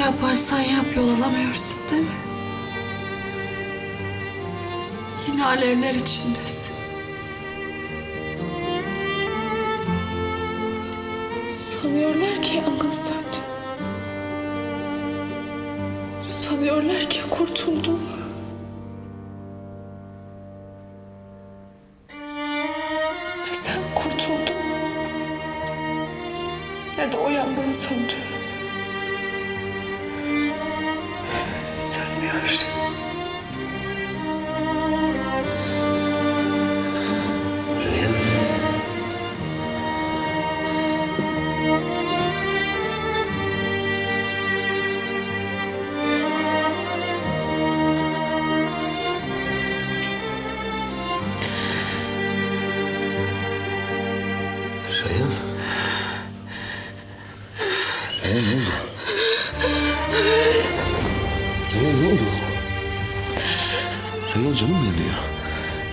yaparsan yap yol alamıyorsun değil mi? Yine alevler içindesin. Sanıyorlar ki yangın söndü. Sanıyorlar ki kurtuldum.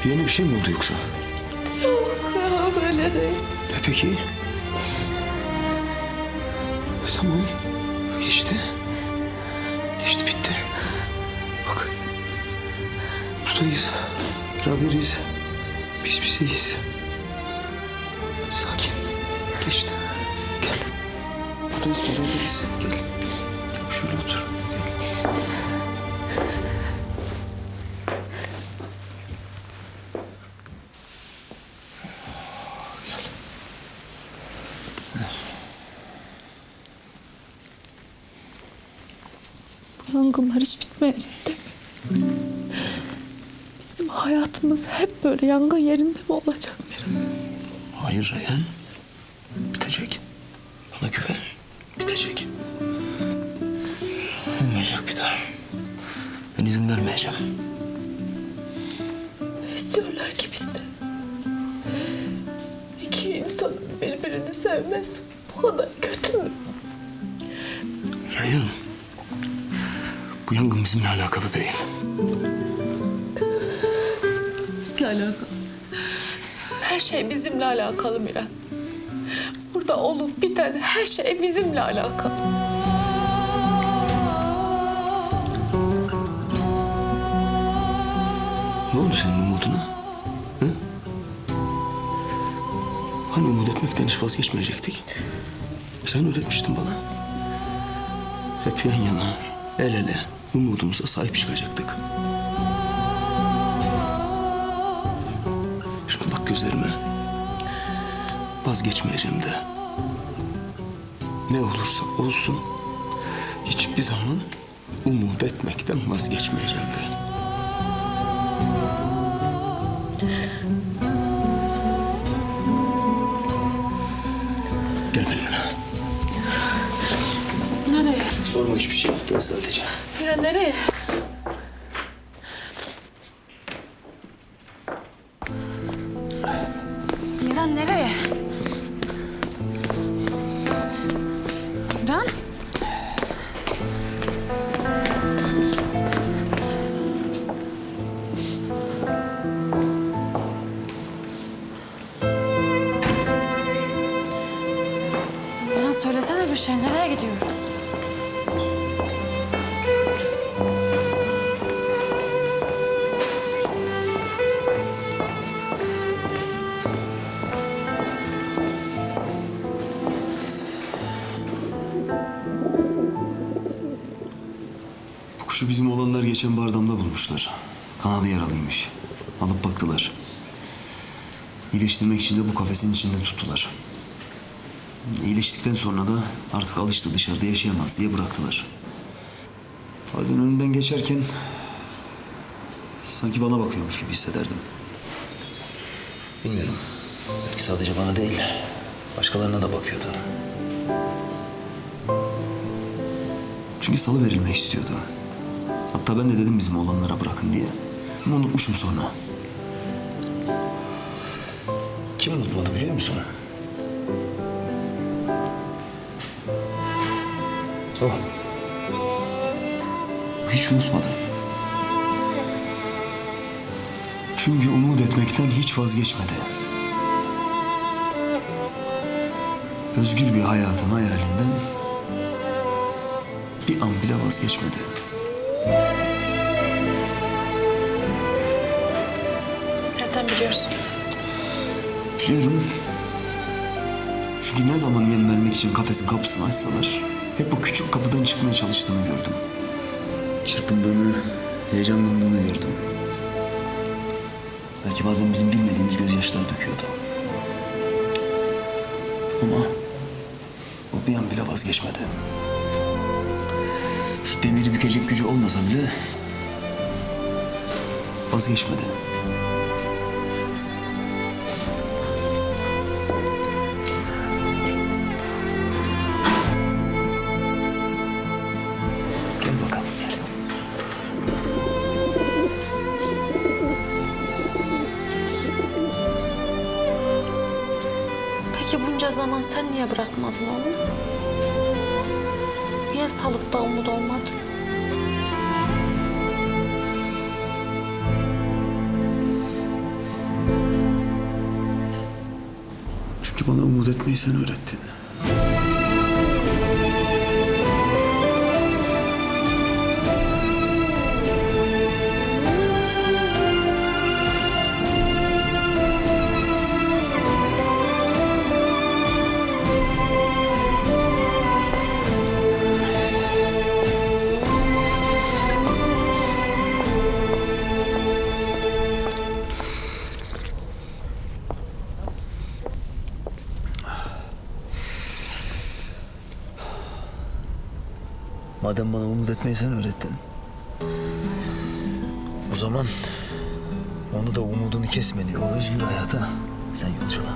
Yerine bir şey mi oldu yoksa? Yok öyle değil. E peki? Tamam. Geçti. Geçti bitti. Bak. Buradayız. Beraberiz. Biz bizeyiz. Sakin. Geçti. Gel. Buradayız beraberiz. Gel. Gel şöyle otur. Gel. Yangınlar hiç bitmeyecek değil mi? Bizim hayatımız hep böyle yangın yerinde mi olacak Miran? Hayır Reyhan. Bitecek. Bana güven. Bitecek. Olmayacak bir daha. Ben izin vermeyeceğim. İstiyorlar ki biz de. İki insan birbirini sevmez. Bu kadar kötü mü? Reyhan. Bu yangın bizimle alakalı değil. Bizle alakalı. Her şey bizimle alakalı Miran. Burada olup biten her şey bizimle alakalı. Ne oldu senin umuduna? Hı? Hani umut etmekten hiç vazgeçmeyecektik? Sen öğretmiştin bana. Hep yan yana, el ele umudumuza sahip çıkacaktık. Şimdi bak gözlerime. Vazgeçmeyeceğim de. Ne olursa olsun hiçbir zaman umut etmekten vazgeçmeyeceğim de. Gel benimle. Nereye? Sorma hiçbir şey. Gel sadece. Miran nereye? Miran nereye? Miran? Miran söylesene bir şey. Nereye gidiyoruz? Kuşu bizim olanlar geçen bardamda bulmuşlar. Kanadı yaralıymış. Alıp baktılar. İyileştirmek için de bu kafesin içinde tuttular. İyileştikten sonra da artık alıştı dışarıda yaşayamaz diye bıraktılar. Bazen önünden geçerken sanki bana bakıyormuş gibi hissederdim. Bilmiyorum. Belki sadece bana değil, başkalarına da bakıyordu. Çünkü salı verilmek istiyordu. Hatta ben de dedim bizim olanlara bırakın diye. Ama unutmuşum sonra. Kim unutmadı biliyor musun? O. Hiç unutmadı. Çünkü umut etmekten hiç vazgeçmedi. Özgür bir hayatın hayalinden bir an bile vazgeçmedi. Nereden biliyorsun? Biliyorum. Çünkü ne zaman yem vermek için kafesin kapısını açsalar... ...hep o küçük kapıdan çıkmaya çalıştığını gördüm. Çırpındığını, heyecanlandığını gördüm. Belki bazen bizim bilmediğimiz gözyaşları döküyordu. Ama o bir an bile vazgeçmedi. Şu demiri bükecek gücü olmasa bile vazgeçmedi. Gel bakalım. Peki bunca zaman sen niye bırakmadın onu? Salıp da umut olmadın? Çünkü bana umut etmeyi sen öğrettin. Madem bana umut etmeyi sen öğrettin. O zaman onu da umudunu kesmedi o özgür hayata sen yolcula.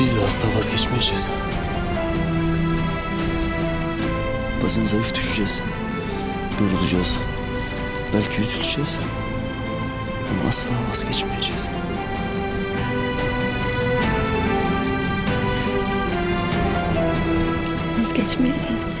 Biz de asla vazgeçmeyeceğiz. Bazen zayıf düşeceğiz. Yorulacağız. Belki üzüleceğiz. Ama asla vazgeçmeyeceğiz. Vazgeçmeyeceğiz.